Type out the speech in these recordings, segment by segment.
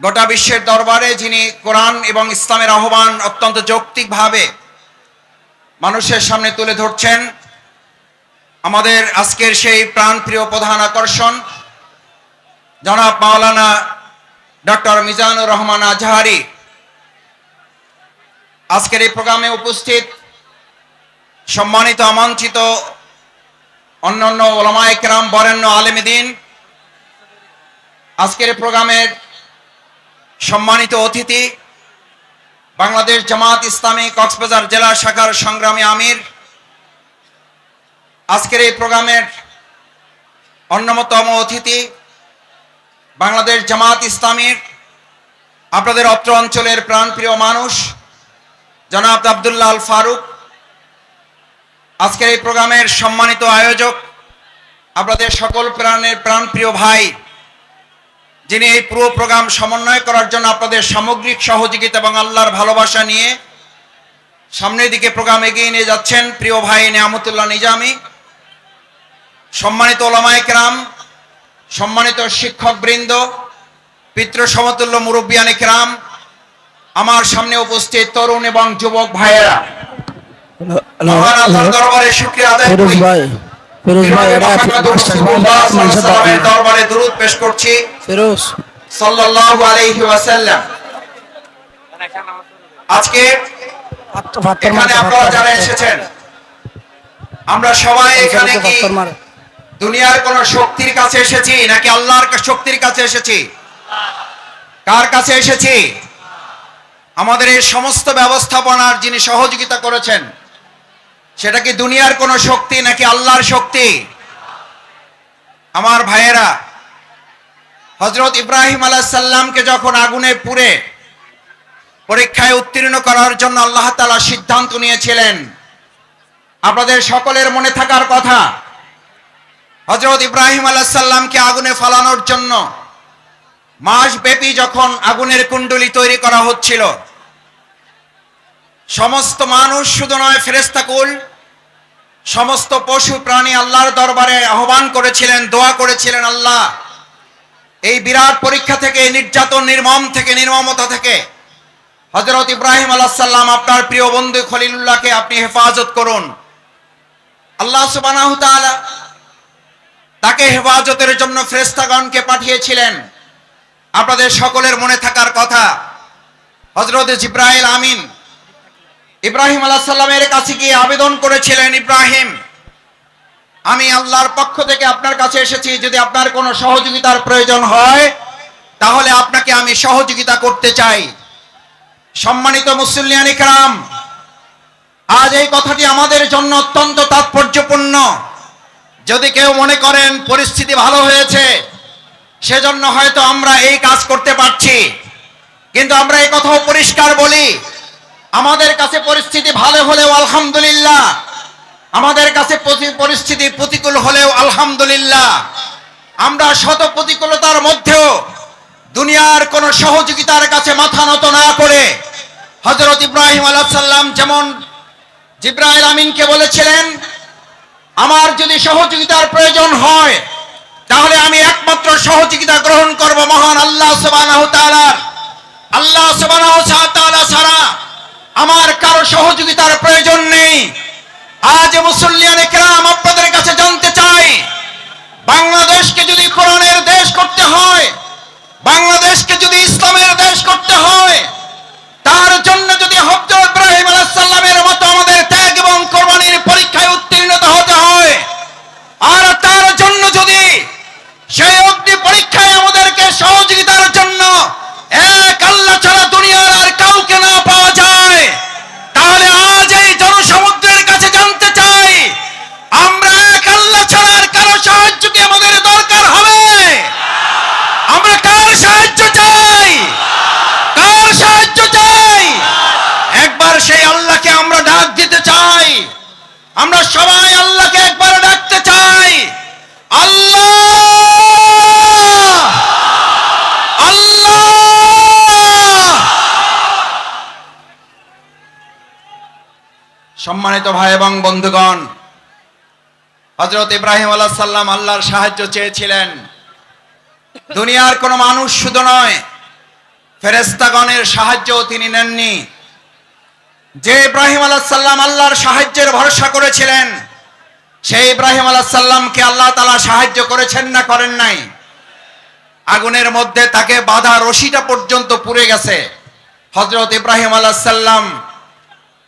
গোটা বিশ্বের দরবারে যিনি কোরআন এবং ইসলামের আহ্বান অত্যন্ত যৌক্তিকভাবে মানুষের সামনে তুলে ধরছেন, আমাদের আজকের সেই প্রাণপ্রিয় প্রধান আকর্ষণ, জনাব মাওলানা ডক্টর মিজানুর রহমান আজহারি। আজকের এই প্রোগ্রামে উপস্থিত সম্মানিত, আমন্ত্রিত অন্যান্য ওলামায় কেরাম, বরেণ্য আলেমদিন আজকের প্রোগ্রামের সম্মানিত অতিথি, বাংলাদেশ জামাত ইসলামী কক্সবাজার জেলা শাখার সংগ্রামী আমির, আজকের এই প্রোগ্রামের অন্যতম অতিথি, বাংলাদেশ জামাত ইসলামীর আপনাদের অত্র অঞ্চলের প্রাণপ্রিয় মানুষ, জনাব আবদুল্লাহ আল ফারুক। আজকের এই প্রোগ্রামের সম্মানিত আয়োজক আপনাদের সকল প্রাণের প্রাণপ্রিয় ভাই যিনি এই পুরো প্রোগ্রাম সমন্বয় করার জন্য আপনাদের সামগ্রিক সহযোগিতা এবং আল্লাহর ভালোবাসা নিয়ে সামনের দিকে প্রোগ্রাম এগিয়ে নিয়ে যাচ্ছেন প্রিয় ভাই নিয়ামতুল্লাহ নিজামি। সম্মানিত ওলামায় কেরাম সম্মানিত শিক্ষক বৃন্দ পিতৃ সমতুল্য মুরব্বিয়ানে কেরাম আমার সামনে উপস্থিত তরুণ এবং যুবক ভাইয়েরা। দরবারে শুকরিয়া আদায় করি। ফিরোজ ভাই এটা রাসূলুল্লাহ দরবারে দরুদ পেশ করছি। ফিরোজ। সাল্লাল্লাহু আলাইহি ওয়াসাল্লাম। আজকে এখানে আপনারা যারা এসেছেন আমরা সবাই এখানে কি দুনিয়ার কোন শক্তির কাছে এসেছি নাকি আল্লাহর শক্তির কাছে এসেছি? কার কাছে এসেছি? আমাদের এই সমস্ত ব্যবস্থাপনার যিনি সহযোগিতা করেছেন সেটা কি দুনিয়ার কোন শক্তি নাকি আল্লাহর শক্তি? আমার ভাইয়েরা হজরত ইব্রাহিম আলাহাল্লামকে যখন আগুনে পুড়ে পরীক্ষায় উত্তীর্ণ করার জন্য আল্লাহ তালা সিদ্ধান্ত নিয়েছিলেন, আপনাদের সকলের মনে থাকার কথা হজরত ইব্রাহিম আলাহাল্লামকে আগুনে ফালানোর জন্য মাস ব্যাপী যখন আগুনের কুণ্ডলি তৈরি করা হচ্ছিল সমস্ত মানুষ শুধু নয় ফেরেস্তাকুল সমস্ত পশু প্রাণী আল্লাহর দরবারে আহ্বান করেছিলেন, দোয়া করেছিলেন আল্লাহ। এই বিরাট পরীক্ষা থেকে, নির্যাতন নির্মম থেকে, নির্মমতা থেকে হজরত ইব্রাহিম আলাহাল্লাম আপনার প্রিয় বন্ধু খলিলুল্লাহকে আপনি হেফাজত করুন। আল্লাহ সুবানাহ তাআলা তাকে হেফাজতের জন্য ফ্রেস্তাগণকে পাঠিয়েছিলেন। আপনাদের সকলের মনে থাকার কথা হজরত জিব্রাহিল আমিন ইব্রাহিম আলাহাল্লামের কাছে গিয়ে আবেদন করেছিলেন, ইব্রাহিম, আমি আল্লাহর পক্ষ থেকে আপনার কাছে এসেছি। যদি আপনার কোনো সহযোগিতার প্রয়োজন হয়, তাহলে আপনাকে আমি সহযোগিতা করতে চাই। সম্মানিত মুসল্লিয়ান ইকরাম, আজ এই কথাটি আমাদের জন্য অত্যন্ত তাৎপর্যপূর্ণ। যদি কেউ মনে করেন পরিস্থিতি ভালো হয়েছে, সেজন্য হয়তো আমরা এই কাজ করতে পারছি। কিন্তু আমরা এই কথাও পরিষ্কার বলি আমাদের কাছে পরিস্থিতি ভালো হলেও আলহামদুলিল্লাহ। আমাদের কাছে পরিস্থিতি প্রতিকূল হলেও আলহামদুলিল্লাহ। আমরা শত প্রতিকূলতার মধ্যেও দুনিয়ার কোন সহযোগিতার কাছে মাথা নত না করে হজরত ইব্রাহিম আলাহাল্লাম যেমন জিব্রাইল আমিনকে বলেছিলেন, আমার যদি সহযোগিতার প্রয়োজন হয়, তাহলে আমি একমাত্র সহযোগিতা গ্রহণ করব মহান আল্লাহ তাআলার। আল্লাহ তাআলা ছাড়া আমার কারও সহযোগিতার প্রয়োজন নেই আজ মুসল্লিয়ান একরাম আপনাদের কাছে জানতে চাই বাংলাদেশকে যদি কোরআনের দেশ করতে হয় বাংলাদেশকে যদি ইসলামের দেশ করতে হয় তার জন্য যদি হজরত ইব্রাহিম আলাইহিস সালামের মতো আমাদের ত্যাগ এবং কোরবানির পরীক্ষায় উত্তীর্ণ হতে হয় আর তার জন্য যদি সেই অগ্নি পরীক্ষায় আমাদেরকে সহযোগিতার জন্য এক আল্লাহ ছাড়া দুনিয়ার আর কাউকে না পাওয়া যায় তাহলে আজ এই জনসমুদ্রের কাছে জানতে চাই আমরা এক আল্লাহ ছাড়া আর কারও সাহায্য কি আমাদের দরকার হবে আমরা কার সাহায্য চাই কার সাহায্য চাই একবার সেই আল্লাহকে আমরা ডাক দিতে চাই আমরা সবাই আল্লাহকে একবার ডাকতে চাই আল্লাহ আল্লাহ সম্মানিত ভাই এবং বন্ধুগণ হজরত ইব্রাহিম আলাহ সাল্লাম আল্লাহর সাহায্য চেয়েছিলেন। দুনিয়ার কোনো মানুষ শুধু নয় ফেরেস্তাগণের সাহায্য তিনি নেননি। যে ইব্রাহিম আলাহাল্লাম আল্লাহর সাহায্যের ভরসা করেছিলেন, সেই ইব্রাহিম আলাহাল্লামকে আল্লাহ তালা সাহায্য করেছেন না করেন নাই। আগুনের মধ্যে তাকে বাধা রশিটা পর্যন্ত পুড়ে গেছে। হজরত ইব্রাহিম আলাহাল্লাম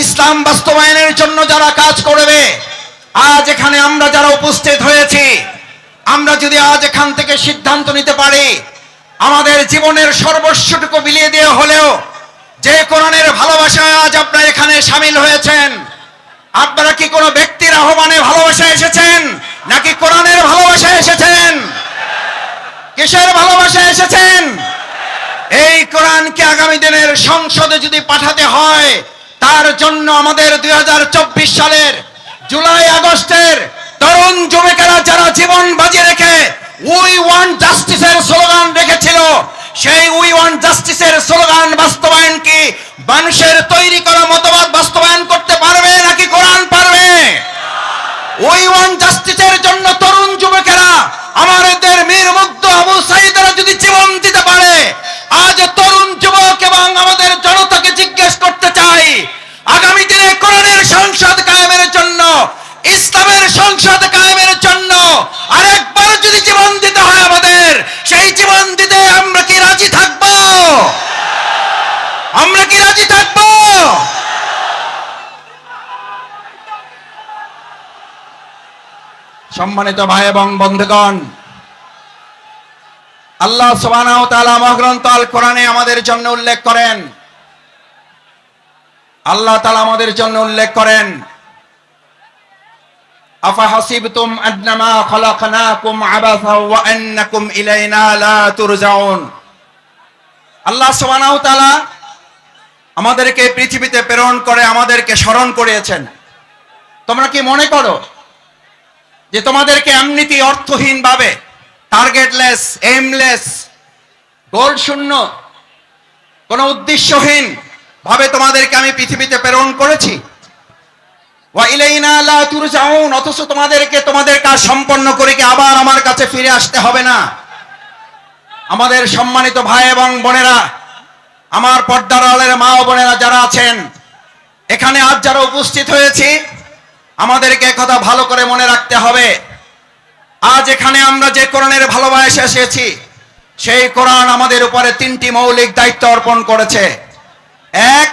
ইসলাম বাস্তবায়নের জন্য যারা কাজ করবে, আজ এখানে আমরা যারা উপস্থিত হয়েছি, আমরা যদি আজ এখান থেকে সিদ্ধান্ত নিতে পারি, আমাদের জীবনের সর্বস্বটুকু বিলিয়ে দিয়ে হলেও, যে কোরআনের ভালোবাসায় আজ আপনারা এখানে সামিল হয়েছেন, আপনারা কি কোনো ব্যক্তির আহ্বানে ভালোবাসা এসেছেন, নাকি কোরআনের ভালোবাসা এসেছেন? কিসের ভালোবাসা এসেছেন? এই কোরআনকে আগামী দিনের সংসদে যদি পাঠাতে হয় তার জন্য আমাদের দুই সালের জুলাই আগস্টের তরুণ যুবকেরা যারা জীবন বাজি রেখে উই ওয়ান জাস্টিসের স্লোগান রেখেছিল, সেই উই ওয়ান জাস্টিসের স্লোগান বাস্তবায়ন কি? মানুষের তৈরি করা মতবাদ বাস্তবায়ন করতে পারবে নাকি কোরআন পারবে? উই ওয়ান জাস্টিসের জন্য তরুণ যুবকেরা, আমাদের মীর মুগ্ধ আবু সাইদরা যদি জীবন দিতে পারে, আজ তরুণ যুবক এবং আমাদের জনতাকে জিজ্ঞেস করতে চাই আগামী দিনে কোরআনের সংসদ কায়েমের জন্য ইসলামের সংসদ কায়েমের জন্য আরেকবার যদি জীবন দিতে হয় আমাদের, সেই জীবন দিতে আমরা কি রাজি থাকব? আমরা কি রাজি থাকব? সম্মানিত ভাই এবং বন্ধুগণ, আল্লাহ সুবহানাহু কোরআনে আমাদের জন্য উল্লেখ করেন। আল্লাহ তাআলা আমাদের জন্য উল্লেখ করেন আল্লাহ আমাদেরকে পৃথিবীতে প্রেরণ করে, আমাদেরকে স্মরণ করিয়েছেন। তোমরা কি মনে করো যে তোমাদেরকে এমনিতে অর্থহীন ভাবে টার্গেটলেস এমলেস গোল শূন্য কোন উদ্দেশ্যহীন ভাবে তোমাদেরকে আমি পৃথিবীতে প্রেরণ করেছি? অথচ তোমাদেরকে তোমাদের কাজ সম্পন্ন করে কি আবার আমার কাছে ফিরে আসতে হবে না? আমাদের সম্মানিত ভাই এবং বোনেরা, আমার পর্দার মা ও বোনেরা যারা আছেন, এখানে আজ যারা উপস্থিত হয়েছি, আমাদেরকে কথা ভালো করে মনে রাখতে হবে। আজ এখানে আমরা যে কোরআনের ভালোবাসা এসেছি, সেই কোরআন আমাদের উপরে তিনটি মৌলিক দায়িত্ব অর্পণ করেছে। এক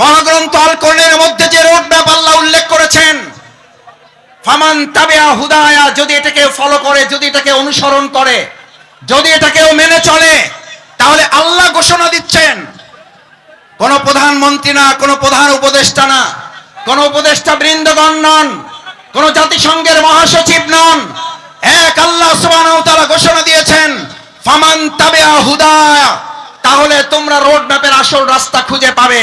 মহাগ্রন্থ আল কোরআনের মধ্যে যে রোড ম্যাপ আল্লাহ উল্লেখ করেছেন, ফামান তাবিয়া হুদায়া, যদি এটাকে ফলো করে, যদি এটাকে অনুসরণ করে, যদি এটাকেও মেনে চলে, তাহলে আল্লাহ ঘোষণা দিচ্ছেন, কোন প্রধানমন্ত্রী না, কোন প্রধান উপদেষ্টা না, কোন উপদেষ্টা বৃন্দগণ নন, কোন জাতিসংঘের মহাসচিব নন, এক আল্লাহ সুবহানাহু তাআলা ঘোষণা দিয়েছেন, ফামান তাবিয়া হুদায়া, তাহলে তোমরা রোড ম্যাপের আসল রাস্তা খুঁজে পাবে।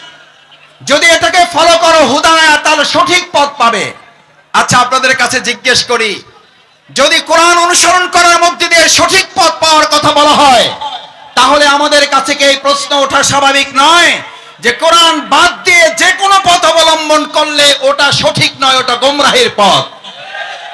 যদি এটাকে ফলো করো, হুদায়া তাহলে সঠিক পথ পাবে। আচ্ছা আপনাদের কাছে জিজ্ঞেস করি, যদি কোরআন অনুসরণ করার মধ্যে দিয়ে সঠিক পথ পাওয়ার কথা বলা হয়, তাহলে আমাদের কাছে কি এই প্রশ্ন ওঠা স্বাভাবিক নয়? যে কোরআন বাদ দিয়ে যে কোনো পথ অবলম্বন করলে ওটা সঠিক নয়, ওটা গোমরাহের পথ।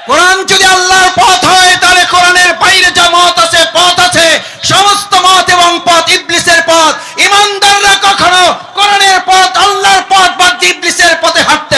কোরআন যদি আল্লাহর পথ হয়, তাহলে কোরআনের বাইরে যা মত আছে, পথ আছে, সমস্ত মত এবং পথ ইবলিসের পথ ইমানদাররা কখনো কোরআনের পথ আল্লাহর পথ বা ইবলিসের পথে হাঁটতে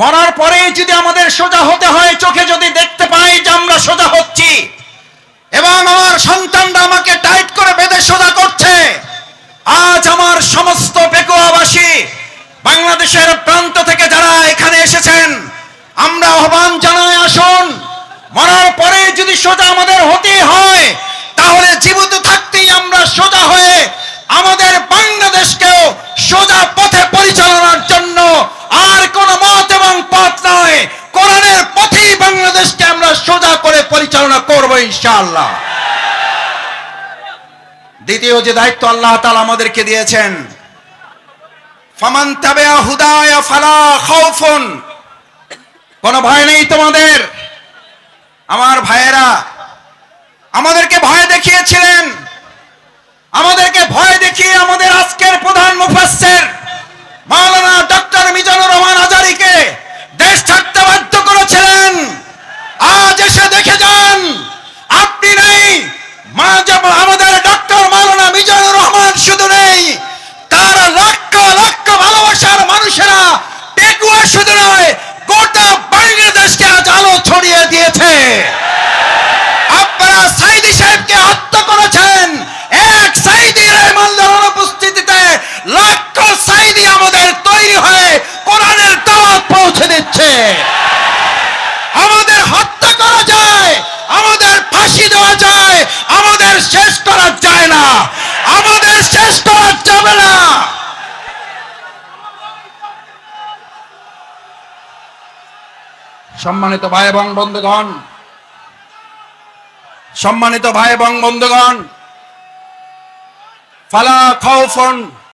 মরার পরে যদি আমাদের সোজা হতে হয়, চোখে যদি দেখতে পাই যে আমরা সোজা হচ্ছি, এবং আমার সন্তানরা আমাকে টাইট করে বেঁধে সোজা করছে, আজ আমার সমস্ত পেকুয়াবাসী বাংলাদেশের প্রান্ত থেকে যারা এখানে এসেছেন, আমরা আহ্বান জানাই, আসুন। মরার পরে যদি সোজা আমাদের হতে হয়, তাহলে জীবিত থাকতেই আমরা সোজা হয়ে আমাদের বাংলাদেশকেও সোজা পথে পরিচালনার জন্য আর কোন মত এবং পথ নয় কোরআনের পথেই বাংলাদেশকে আমরা সোজা করে পরিচালনা করব ইনশাআল্লাহ। দ্বিতীয় যে দায়িত্ব আল্লাহ তাআলা আমাদেরকে দিয়েছেন, ফামান তাবিয়া হুদায়া ফালা খাউফুন। কোনো ভয় নেই তোমাদের? আমার ভাইয়েরা, আমাদেরকে ভয় দেখিয়েছিলেন। আমাদেরকে ভয় দেখিয়ে আমাদের আজকের প্রধান মুফাসসির মাওলানা ডক্টর মিজানুর রহমান আজারিকে দেশ ছাড়তে বাধ্য করেছিলেন। দেখে যান আপনি নেই মা যেমন আমাদের ডক্টর মাওলানা মিজানুর রহমান শুধু নেই তার লক্ষ লক্ষ ভালোবাসার মানুষেরা পেকুয়া শুধু নয় গোটা বাংলাদেশকে আজ আলো ছড়িয়ে দিয়েছে আপনারা সাইদি সাহেবকে হত্যা করেছেন এক সাইদি রহমানের অনুপস্থিতিতে লক্ষ সাইদি আমাদের তৈরি হয়ে কোরআনের দাওয়াত পৌঁছে দিচ্ছে আমাদের হত্যা করা যায় আমাদের ফাঁসি দেওয়া যায় আমাদের শেষ করা যায় না আমাদের শেষ করা যাবে না সম্মানিত ভাই এবং বন্ধুগণ সম্মানিত ভাই এবং বন্ধুগণ ফালা খাউফুন